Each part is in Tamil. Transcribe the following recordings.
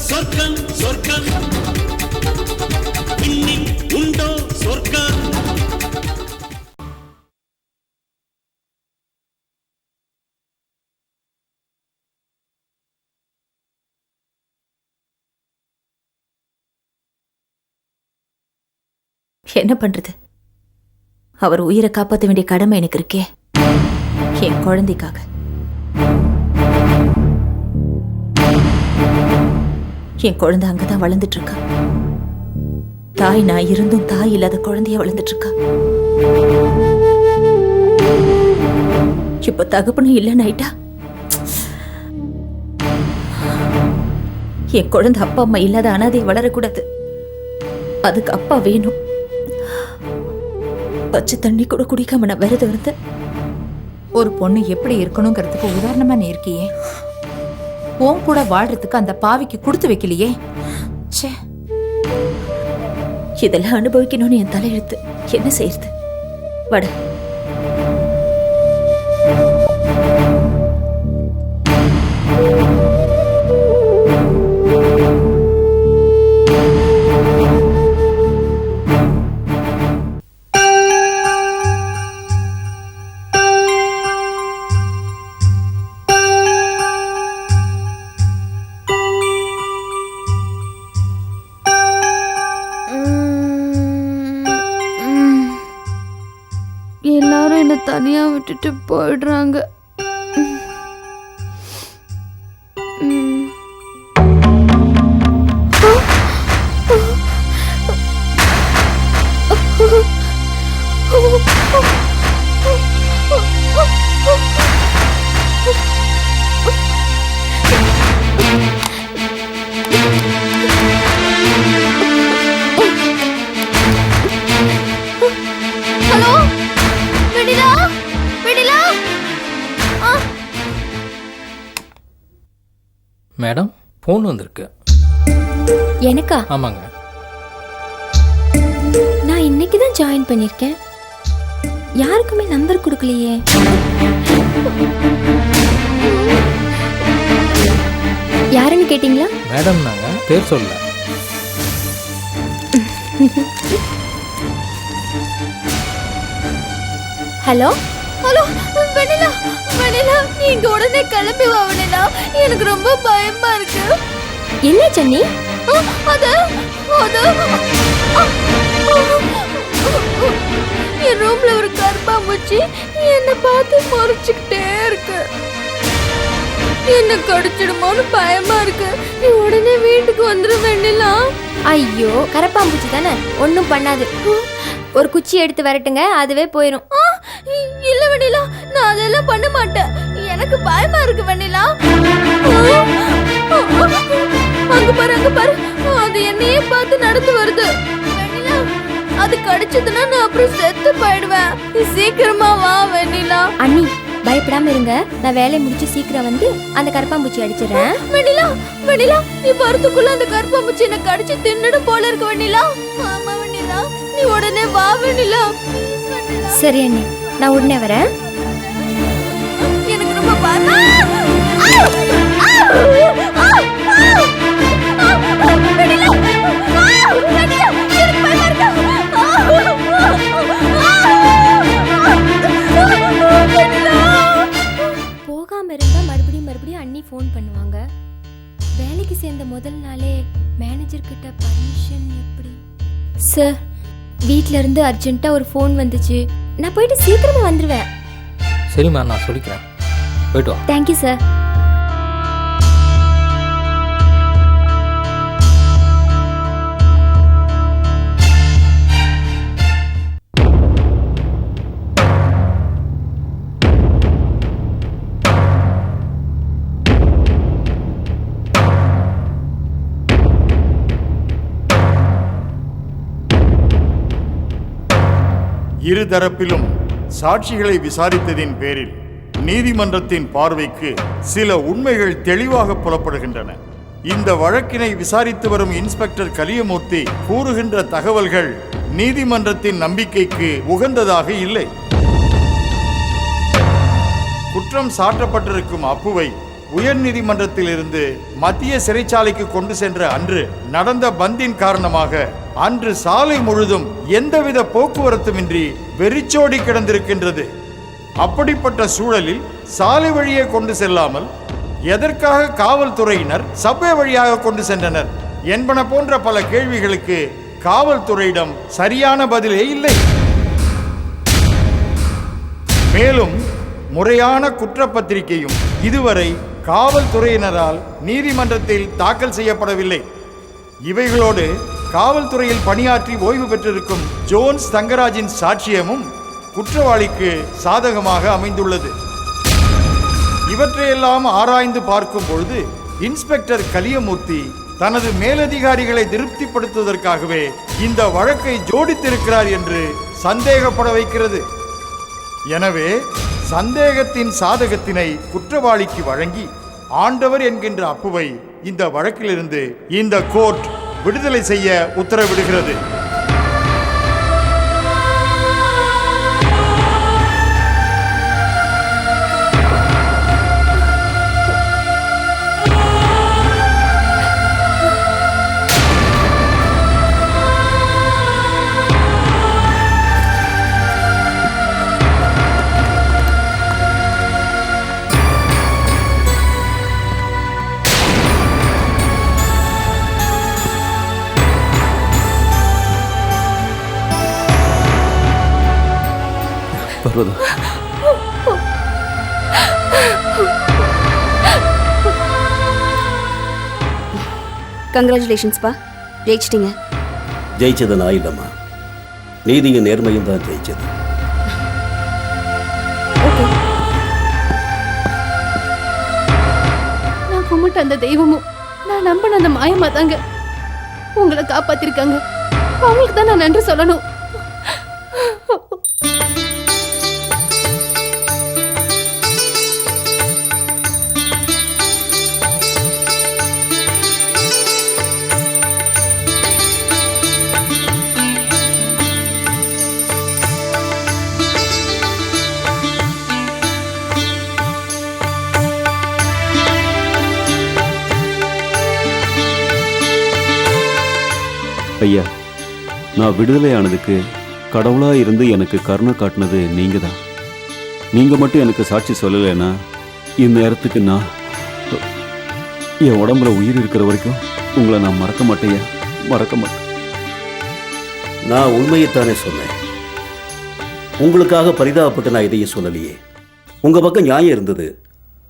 சொர்க்கம் சொர்க்கம் உண்டோ சொர்க்கம்? என்ன பண்றது? அவர் உயிரை காப்பாற்ற வேண்டிய கடமை எனக்கு இருக்கே. என் குழந்தைக்காக. என் குழந்தை அங்கதான் வளர்ந்துட்டு இருக்கா தாய் நான் இருந்தும் தாய் இல்லாத குழந்தைய வளர்ந்துட்டு இருக்கா இப்ப தகப்பனும் இல்லைன்னு ஆயிட்டா? என் குழந்தை அப்பா அம்மா இல்லாத அனாதை வளரக்கூடாது. அதுக்கு அப்பா வேணும். பச்சை தண்ணி கூட குடிக்காம நான் விரதம் இருந்தேன். ஒரு பொண்ணு எப்படி இருக்கணுங்கிறதுக்கு உதாரணமா நீ இருக்கியே. உன் கூட வாழ்றதுக்கு அந்த பாவிக்கு கொடுத்து வைக்கலையே. ச்சே. இதெல்லாம் அனுபவிக்கணும்னு என் தலையெழுத்து. என்ன செய்யறது? வட. தனியாக விட்டுட்டு போயிடுறாங்க. ஃபோன் வந்திருக்கு. எனக்கா? ஆமாங்க. நான் இன்னைக்கு தான் ஜாயின் பண்ணியிருக்கேன். யாருக்குமே நம்பர் கொடுக்கலையே. யாருன்னு கேட்டிங்களா? மேடம் நாங்கள் பேர் சொல்ல. ஹலோ? ஹலோ வெண்ணிலா? வெண்ணிலா நீ இங்க உடனே கிளம்பி வா எனக்கு ரொம்ப பயமா இருக்கு என்ன சன்னி அது அது என் ரூம்ல ஒரு கருப்பாம்பூச்சி என்னை பார்த்து முறைச்சுக்கிட்டே இருக்கு என்ன கடிச்சிடுமோன்னு பயமா இருக்கு நீ உடனே வீட்டுக்கு வந்துரு வெண்ணிலா ஐயோ கரப்பாம்பூச்சி தானே ஒன்றும் பண்ணாது ஒரு குச்சி எடுத்து வரட்டுங்க அதுவே போயிடும் இல்ல வெண்ணிலா நான் அதெல்லாம் பண்ண மாட்டேன். எனக்கு பயமா இருக்கு வெண்ணிலா. அங்க பாரு அங்க பாரு. அது என்னையே பார்த்து நடந்து வருது. வெண்ணிலா அது கடிச்சதுன்னா நான் அப்புறம் செத்து போயிடுவேன். நீ சீக்கிரமா வா வெண்ணிலா. அண்ணி பயப்படாம இருங்க. நான் வேலையை முடிச்சு சீக்கிரம் வந்து அந்த கரப்பாம்பூச்சி அடிச்சிடுறேன். வெண்ணிலா வெண்ணிலா நீ வரதுக்குள்ள அந்த கருப்பாம்பூச்சி என்ன கடிச்சு தின்னுடும் போல இருக்கு வெண்ணிலா. ஆமா வெண்ணிலா நீ உடனே வா வெண்ணிலா. சரி அண்ணி. நான் உடனே வரேன் எனக்கு ரொம்ப! போகாம இருந்தா மறுபடியும் மறுபடியும் அண்ணி ஃபோன் பண்ணுவாங்க வேலைக்கு சேர்ந்த முதல் நாளே மேனேஜர் கிட்ட பர்மிஷன் எப்படி சார் வீட்ல இருந்து அர்ஜென்ட்டா ஒரு ஃபோன் வந்துச்சு நான் போயிட்டு சீக்கிரமா வந்துருவேன். சரிம்மா நான் சொல்லிக்கிறேன். போயிட்டு வா. தேங்க்யூ சார் இருதரப்பிலும் சாட்சிகளை விசாரித்ததின் பேரில் நீதிமன்றத்தின் பார்வைக்கு சில உண்மைகள் தெளிவாக புலப்படுகின்றன. இந்த வழக்கினை விசாரித்து வரும் இன்ஸ்பெக்டர் கலியமூர்த்தி கூறுகின்ற தகவல்கள் நீதிமன்றத்தின் நம்பிக்கைக்கு உகந்ததாக இல்லை. குற்றம் சாட்டப்பட்டிருக்கும் அப்புவை உயர் நீதிமன்றத்திலிருந்து மத்திய சிறைச்சாலைக்கு கொண்டு சென்ற அன்று நடந்த பந்தின் காரணமாக அன்று சாலை முழுதும் எந்தவித போக்குவரத்துமின்றி வெறிச்சோடி கிடந்திருக்கின்றது. அப்படிப்பட்ட சூழலில் சாலை வழியே கொண்டு செல்லாமல் எதற்காக காவல்துறையினர் சபை வழியாக கொண்டு சென்றனர் என்பன போன்ற பல கேள்விகளுக்கு காவல்துறையிடம் சரியான பதிலே இல்லை. மேலும் முறையான குற்றப்பத்திரிகையும் இதுவரை காவல்துறையினரால் நீதிமன்றத்தில் தாக்கல் செய்யப்படவில்லை. இவைகளோடு காவல்துறையில் பணியாற்றி ஓய்வு பெற்றிருக்கும் ஜோன்ஸ் தங்கராஜின் சாட்சியமும் குற்றவாளிக்கு சாதகமாக அமைந்துள்ளது. இவற்றையெல்லாம் ஆராய்ந்து பார்க்கும் பொழுது இன்ஸ்பெக்டர் கலியமூர்த்தி தனது மேலதிகாரிகளை திருப்திப்படுத்துவதற்காகவே இந்த வழக்கை ஜோடித்திருக்கிறார் என்று சந்தேகப்பட வைக்கிறது. எனவே சந்தேகத்தின் சாதகத்தினை குற்றவாளிக்கு வழங்கி ஆண்டவர் என்கின்ற அப்புவை இந்த வழக்கிலிருந்து இந்த கோர்ட் விடுதலை செய்ய உத்தரவிடுகிறது. பர்வதம் கங்க்ராச்சுலேஷன்ஸ்ப்பா ஜெயிச்சிட்டீங்க. ஜெயிச்சது நான் இல்லைம்மா நீதியும் நேர்மையும் தான் ஜெயிச்சது. நான் கும்பிட்ட அந்த தெய்வமும் நான் நம்பின அந்த மாயமா தாங்க. உங்களை காப்பாத்திருக்காங்க. அவங்களுக்கு தான் நான் நன்றி சொல்லணும். ஐயா நான் விடுதலை ஆனதுக்கு கடவுளா இருந்து எனக்கு கருணை காட்டினது நீங்க தான் நீங்க மட்டும் எனக்கு சாட்சி சொல்லலைன்னா இந்நேரத்துக்கு நான் என் உடம்புல உயிர் இருக்கிற வரைக்கும் உங்களை நான் மறக்க மாட்டேயா மறக்க மாட்டேன். நான் உண்மையைத்தானே சொன்னேன். உங்களுக்காக பரிதாபப்பட்டு நான் எதையும் சொல்லலையே. உங்க பக்கம் நியாயம் இருந்தது.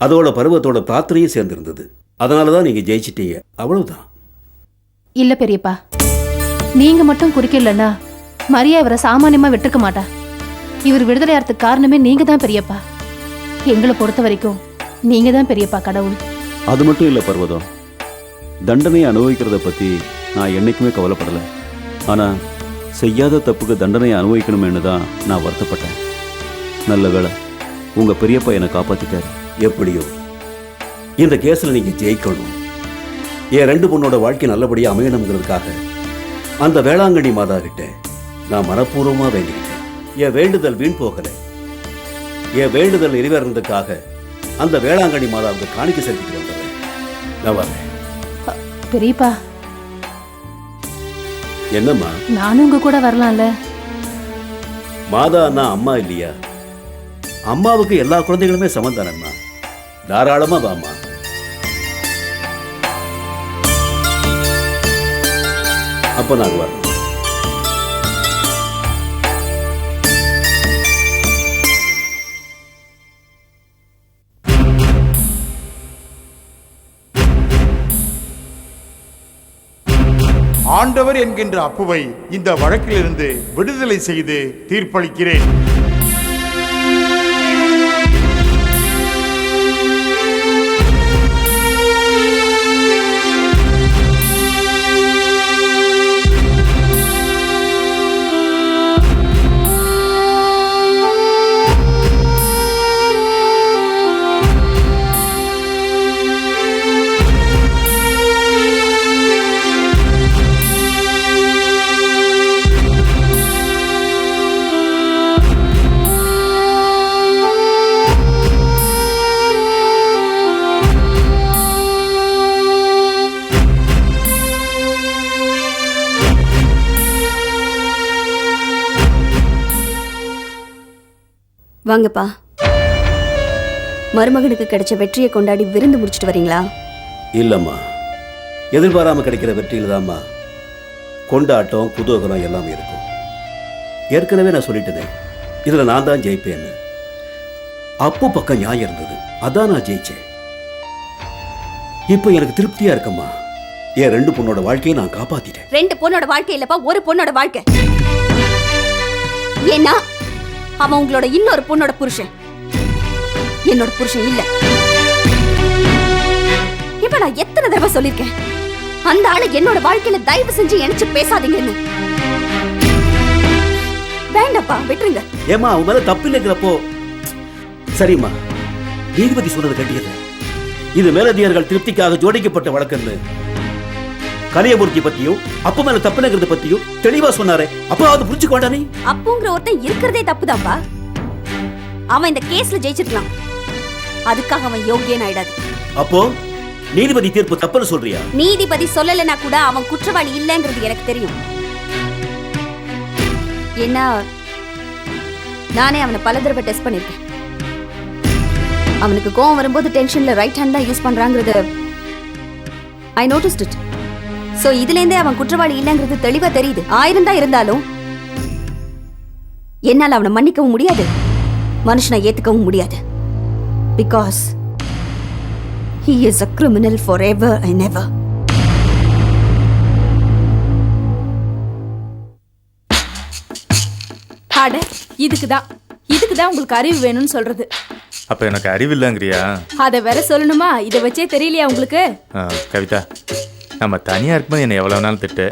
அதோட பருவத்தோட பிரார்த்தனையும் சேர்ந்திருந்தது. அதனால தான் நீங்க ஜெயிச்சிட்டீங்க. அவ்வளவுதான். இல்ல பெரியப்பா. நீங்க மட்டும் குறுக்கிடலன்னா மரியா இவரை சாமானியமா விட்டுருக்க மாட்டா. இவர் விடுதலையாகிறதுக்கு காரணமே நீங்க தான் பெரியப்பா. எங்களை பொறுத்த வரைக்கும் நீங்க தான் பெரியப்பா கடவுள். அது மட்டும் இல்லை பர்வதம் தண்டனையை அனுபவிக்கிறத பற்றி நான் என்னைக்குமே கவலைப்படலை. ஆனால் செய்யாத தப்புக்கு தண்டனையை அனுபவிக்கணுமேனு தான் நான் வருத்தப்பட்டேன். நல்ல வேளை உங்கள் பெரியப்பா என்னை காப்பாற்றிட்டாரு எப்படியோ. இந்த கேஸ்ல நீங்க ஜெயிக்கணும். என் ரெண்டு பொண்ணோட வாழ்க்கை நல்லபடியா அமையணுங்கிறதுக்காக அந்த வேளாங்கண்ணி மாதா கிட்ட நான் மனப்பூர்வமா வேண்டிக்கிட்டேன். என் வேண்டுதல் வீண் போகல. என் வேண்டுதல் நிறைவேறதுக்காக அந்த வேளாங்கண்ணி மாதாவுக்கு காணிக்க செலுத்திட்டு நான் வரேன் பெரியப்பா. என்னம்மா? நானும் உங்க கூட வரலாம்ல. மாதா அண்ணா அம்மா இல்லையா? அம்மாவுக்கு எல்லா குழந்தைகளுமே சமந்தானம்மா தாராளமா வாம்மா. அப்ப ஆகுவார் ஆண்டவர் என்கின்ற அப்புவை இந்த வழக்கிலிருந்து விடுதலை செய்து தீர்ப்பளிக்கிறேன். வாங்கப்பா. மருமகனுக்கு கிடைச்ச வெற்றியை கொண்டாடி விருந்து முடிச்சிட்டு வரீங்களா? இல்லம்மா. எதிர்பாராம கிடைக்கிற வெற்றியில் தாம்மா கொண்டாட்டம் குதூகலம் எல்லாமே இருக்கும். ஏற்கனவே நான் சொல்லிட்டேனே இதுல நான் தான் ஜெயிப்பேன்னு. அப்போ பக்கம் நியாயம் இருந்தது அதான் நான் ஜெயிச்சேன். இப்போ எனக்கு திருப்தியா இருக்கம்மா. என் ரெண்டு பொண்ணோட வாழ்க்கையை நான் காப்பாத்திட்டேன். ரெண்டு பொண்ணோட வாழ்க்கை இல்லப்பா ஒரு பொண்ணோட வாழ்க்கை. ஏன்னா அவன் உங்களோட இன்னொரு பொண்ணோட புருஷன். என்னோட புருஷன் இல்ல. இப்ப நான் எத்தனை தடவை சொல்லிருக்கேன்? அந்த ஆளு என்னோட வாழ்க்கையில தயவு செஞ்சு இணைச்சு பேசாதீங்கன்னு. வேண்டப்பா விட்டுருங்க. ஏமா அவன் மேல தப்பு இல்லைங்கிறப்போ சரிம்மா நீதிபதி சொன்னது கட்டியது இது மேலதிகாரிகள் திருப்திக்காக ஜோடிக்கப்பட்ட வழக்குன்னு. கலியமூர்த்தி பத்தியும் அப்ப மேல தப்புனங்கிறத பத்தியும் தெளிவா சொன்னாரே. அப்போ அது புரிஞ்சுக்க வேண்டானே அப்புங்கிற ஒருத்தன் இருக்கிறதே தப்புதான்ப்பா அவன் இந்த கேஸ்ல ஜெயிச்சிருக்கலாம். அதுக்காக அவன் யோகியன் ஆயிடாது. அப்போ நீதிபதி தீர்ப்பு தப்புன்னு சொல்றியா? நீதிபதி சொல்லலைன்னா கூட அவன் குற்றவாளி இல்லைங்கிறது எனக்கு தெரியும். ஏன்னா நானே அவனை பல தடவை டெஸ்ட் பண்ணிருக்கேன். அவனுக்கு கோவம் வரும்போது டென்ஷன்ல ரைட் ஹேண்ட் தான் யூஸ் பண்றாங்கிறது ஐ நோட்டிஸ்ட் இட் சோ இதுலேருந்தே அவன் குற்றவாளி இல்லைங்கிறது தெளிவா தெரியுது. ஆயிரம் தான் இருந்தாலும் என்னால் அவனை மன்னிக்கவும் முடியாது. மனுஷனை ஏத்துக்கவும் முடியாது. Because He is a criminal forever and ever. அட இதுக்கு தான். இதுக்கு தான் உங்களுக்கு அறிவு வேணும்னு சொல்றது. அப்ப எனக்கு அறிவு இல்லைங்கிறியா? அதை வேற சொல்லணுமா? இதை வச்சே தெரியலையா உங்களுக்கு? கவிதா நம்ம தனியா இருக்கும்போது என்னை எவ்வளவு நாள் திட்டு.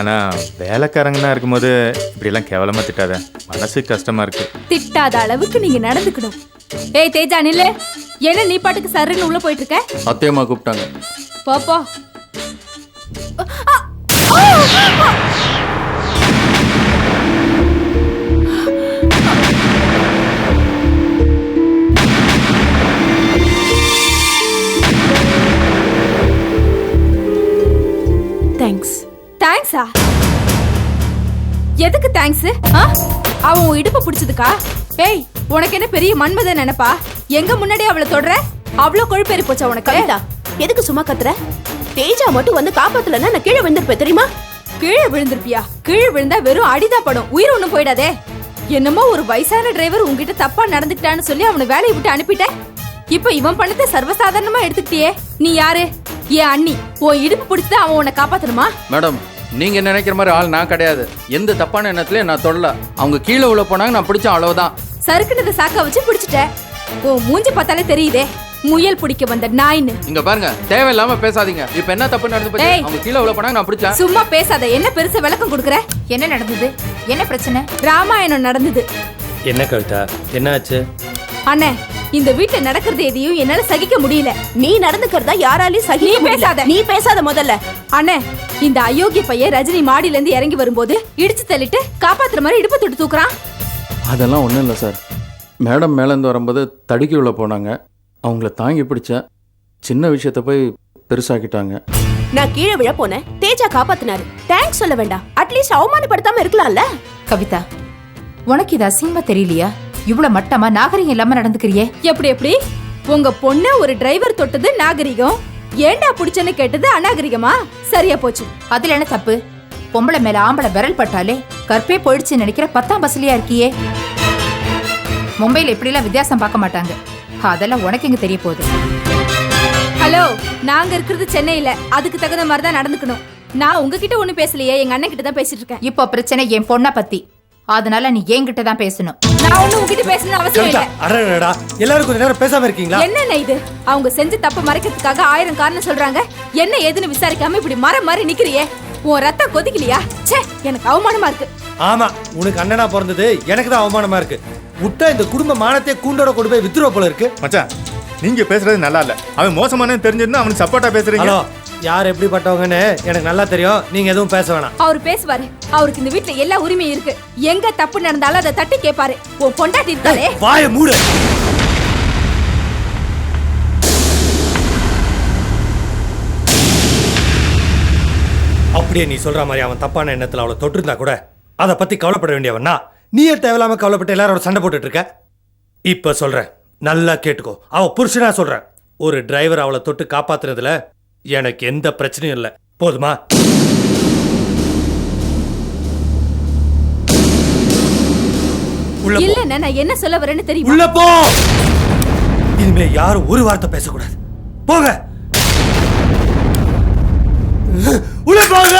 ஆனா வேலைக்காரங்கன்னா இருக்கும்போது இப்படியெல்லாம் கேவலமா திட்டாத. மனசு கஷ்டமா இருக்கு. திட்டாத அளவுக்கு நீங்க நடந்துக்கணும். ஏய் தேஜா நில்லு. என்ன நீ பாட்டுக்கு சருன்னு உள்ள போயிட்டு இருக்க சத்தியமா கூப்பிட்டாங்க. போ தேங்க்ஸா எதுக்கு தேங்க்ஸ் அவன் இடுப்பு பிடிச்சதுக்கா? ஏய் உனக்கு என்ன பெரிய மன்மத நினைப்பா? எங்க முன்னாடி அவளை தொடர அவ்வளோ கொழுப்பேறி போச்சா உனக்கு? கவிதா எதுக்கு சும்மா கத்துற? தேஜா மட்டும் வந்து காப்பாத்தலன்னா நான் கீழே விழுந்திருப்பேன் தெரியுமா? கீழே விழுந்திருப்பியா? கீழே விழுந்தா வெறும் அடிதான் படும். உயிர் ஒண்ணும் போயிடாதே. என்னமோ ஒரு வயசான டிரைவர் உன்கிட்ட தப்பா நடந்துக்கிட்டான்னு சொல்லி அவனை வேலையை விட்டு அனுப்பிட்ட? இப்ப இவன் பண்ணதை சர்வசாதாரணமா எடுத்துக்கிட்டியே. நீ யாரு? என் அண்ணி. உன் இடுப்பு பிடிச்சது அவன் உன்னை காப்பாத்தணுமா? மேடம் நீங்க நினைக்கிற மாதிரி ஆள் நான் கிடையாது. எந்த தப்பான எண்ணத்துலயும் நான் தொடல. அவங்க கீழே உள்ள போனாங்க நான் பிடிச்சேன் அவ்வளவுதான் சறுக்குனதை சாக்க வச்சு பிடிச்சிட்ட. உன் மூஞ்சி பார்த்தாலே தெரியுதே. முயல் பிடிக்க வந்த நாயின்னு. இங்க பாருங்க தேவையில்லாம பேசாதீங்க. இப்ப என்ன தப்பு நடந்து போச்சு? ஏய். அவங்க கீழே உள்ள போனாங்க நான் பிடிச்சேன். சும்மா பேசாத. என்ன பெருசா விளக்கம் கொடுக்குற? என்ன நடந்தது? என்ன பிரச்சனை? ராமாயணம் நடந்தது. என்ன கவிதா? என்னாச்சு அண்ணே இந்த வீட்டுல நடக்கிறது எதையும் என்னால சகிக்க முடியல. நீ நடந்துக்கிறதா யாராலையும் சகி நீ பேசாத. நீ பேசாத முதல்ல. அண்ணே இந்த அயோக்கிய பையன் ரஜினி மாடியில இருந்து இறங்கி வரும்போது இடிச்சு தள்ளிட்டு காப்பாத்துற மாதிரி இடுப்பு தொட்டு தூக்குறான். அதெல்லாம் ஒன்றும் இல்லை சார். மேடம் மேலேருந்து வரும்போது தடுக்கி உள்ள போனாங்க. அவங்கள தாங்கி பிடிச்சேன் சின்ன விஷயத்த போய் பெருசாக்கிட்டாங்க. நான் கீழே விழ போனேன். தேஜா காப்பாத்தினாரு. தேங்க்ஸ் சொல்ல வேண்டாம். அட்லீஸ்ட் அவமானப்படுத்தாம இருக்கலாம்ல. கவிதா உனக்கு இது அசிங்கமா தெரியலையா? இவ்வளவு மட்டமா நாகரிகம் இல்லாம நடந்துக்கிறியே? எப்படி எப்படி? உங்க பொண்ண ஒரு டிரைவர் தொட்டது நாகரிகம். ஏண்டா புடிச்சன்னு கேட்டது அநாகரிகமா? சரியா போச்சு. அதுல என்ன தப்பு? பொம்பளை மேல ஆம்பளை விரல் பட்டாலே கற்பே போயிடுச்சு நினைக்கிற பத்தாம் பசலியா இருக்கியே. மும்பையில இப்படிலாம் வித்தியாசம் பார்க்க மாட்டாங்க. அதெல்லாம் உனக்கு எங்க தெரிய போகுது? ஹலோ நாங்க இருக்கிறது சென்னையில. அதுக்கு தகுந்த மாதிரி தான் நடந்துக்கணும். நான் உங்ககிட்ட ஒண்ணு பேசலையே எங்க அண்ணன் கிட்ட தான் பேசிட்டு இருக்கேன். இப்போ பிரச்சனை என் பொண்ணை பத்தி. அதனால நீ என்கிட்ட தான் பேசணும். நான் ஒண்ணு உங்ககிட்ட பேசணும் அவசியம் இல்ல. அடடா எல்லாரும் கொஞ்ச நேரம் பேசாம இருக்கீங்களா? என்னென்ன இது? அவங்க செஞ்ச தப்பு மறைக்கிறதுக்காக ஆயிரம் காரணம் சொல்றாங்க. என்ன ஏதுன்னு விசாரிக்காம இப்படி மரம் மாதிரி நிக்கிறியே? உன் ரத்தம் கொதிக்கலையா? ச்சே எனக்கு அவமானமா இருக்கு. ஆமா உனக்கு அண்ணனா பிறந்தது எனக்கு தான் அவமானமா இருக்கு. விட்டா இந்த குடும்ப மானத்தை கூண்டோட கொண்டு போய் வித்துருவ போல இருக்கு. மச்சான் நீங்க பேசுறது நல்லா இல்ல. அவன் மோசமான தெரிஞ்சிருந்தா அவனுக்கு சப்போர்ட்டா பேசுறீங்க. ஹலோ யார் எப்படிப்பட்டவங்கன்னு எனக்கு நல்லா தெரியும். நீங்க எதுவும் பேச வேணாம். அவர் பேசுவாரு. அவருக்கு இந்த வீட்ல எல்லா உரிமையும் இருக்கு. எங்க தப்பு நடந்தாலும் அதை தட்டி கேட்பாரு உன் பொண்டாட்டி இருக்காளே. வாய மூடு. அப்படியே நீ சொல்ற மாதிரி அவன் தப்பான எண்ணத்துல அவளை தொட்டிருந்தா கூட அதை பத்தி கவலைப்பட வேண்டியவனா நீயே தேவையில்லாம கவலைப்பட்டு எல்லாரோட சண்டை போட்டுட்டு இருக்க? இப்ப சொல்றேன். நல்லா கேட்டுக்கோ. அவ புருஷனா சொல்றேன். ஒரு டிரைவர் அவளை தொட்டு காப்பாத்துனதுல எனக்கு எந்த பிரச்சனையும் இல்லை. போதுமா? உள்ள போ. இல்லண்ணா நான் என்ன சொல்ல வரேன்னு தெரியும்? உள்ள போ. இனிமே யாரும் ஒரு வார்த்தை பேசக்கூடாது. போக உள்ள போங்க.